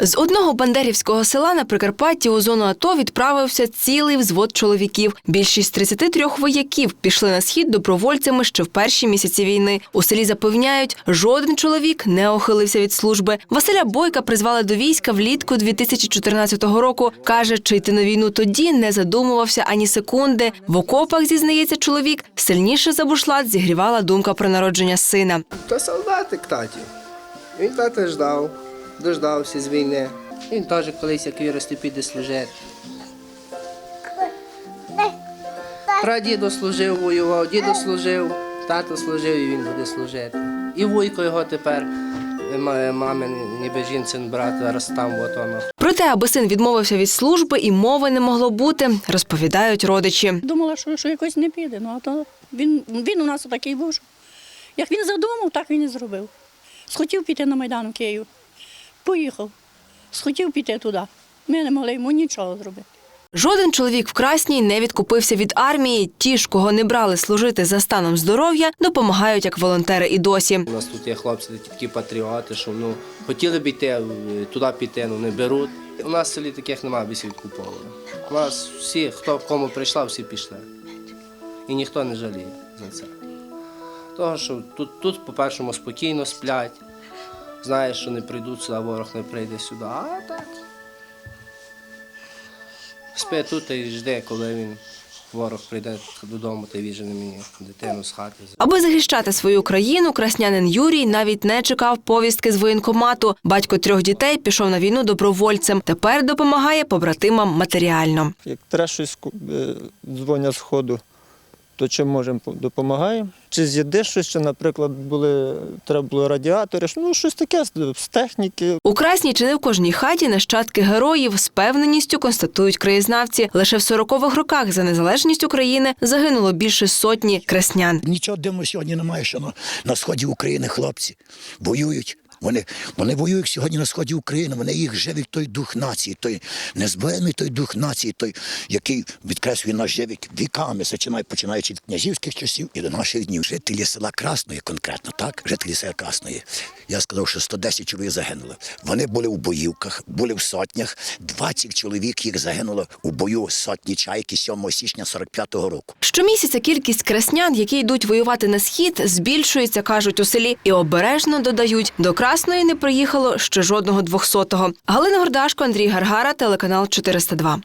З одного бандерівського села на Прикарпатті у зону АТО відправився цілий взвод чоловіків. Більшість 33 вояків пішли на схід добровольцями ще в перші місяці війни. У селі запевняють, жоден чоловік не ухилився від служби. Василя Бойка призвали до війська влітку 2014 року. Каже, чи йти на війну тоді не задумувався ані секунди. В окопах зізнається чоловік. Сильніше за бушлат зігрівала думка про народження сина. То солдатик таті. Він тата ждав, дождався з війни. Він теж колись, як виросте, піде служити. Прадідо служив, воював, дідо служив, тато служив і він буде служити. І вуйко його тепер, ма- мамин, ніби жінцин брат, зараз там от воно. Проте, аби син відмовився від служби і мови не могло бути, розповідають родичі. Думала, що, що якось не піде. Ну, а то він, він у нас такий був. Як він задумав, так він і зробив. Схотів піти на Майдан в Київ. Поїхав. Схотів піти туди. Ми не могли йому нічого зробити. Жоден чоловік в Красній не відкупився від армії. Ті ж, кого не брали служити за станом здоров'я, допомагають як волонтери і досі. У нас тут є хлопці, такі патріоти, що ну, хотіли б йти е, туди піти, ну не беруть. У нас в селі таких немає, всі відкуповували. У нас всі, хто кому прийшла, всі пішли. І ніхто не жаліє за це. Того, що тут, тут по-першому, спокійно сплять. Знаєш, що не прийдуть сюди, ворог не прийде сюди. А так. Спи тут і жде, коли він ворог прийде додому та віжене мені дитину з хати. Аби захищати свою країну, краснянин Юрій навіть не чекав повістки з воєнкомату. Батько трьох дітей пішов на війну добровольцем. Тепер допомагає побратимам матеріально. Як треба щось е, дзвонять з ходу, то чим можемо допомагаємо. Чи з'їде щось, чи, наприклад, були, треба було радіатори, ну щось таке з, техніки. У Красній чи не в кожній хаті нащадки героїв з певненістю констатують краєзнавці. Лише в 40-х роках за незалежність України загинуло більше сотні креснян. Нічого дивного сьогодні немає, що на, на сході України хлопці воюють. Вони, вони воюють сьогодні на сході України, вони їх живить той дух нації, той незбемний той дух нації, той, який відкреслює наш живик віками, починаючи від князівських часів і до наших днів. Жителі села Красної конкретно, так? Жителі села Красної. Я сказав, що 110 чоловік загинуло. Вони були у боївках, були в сотнях. 20 чоловік їх загинуло у бою сотні чайки 7 січня 45-го року. Щомісяця кількість креснян, які йдуть воювати на схід, збільшується, кажуть у селі, і обережно додають до Красної не приїхало ще жодного двохсотого. Галина Гордашко, Андрій Гаргара, телеканал 402.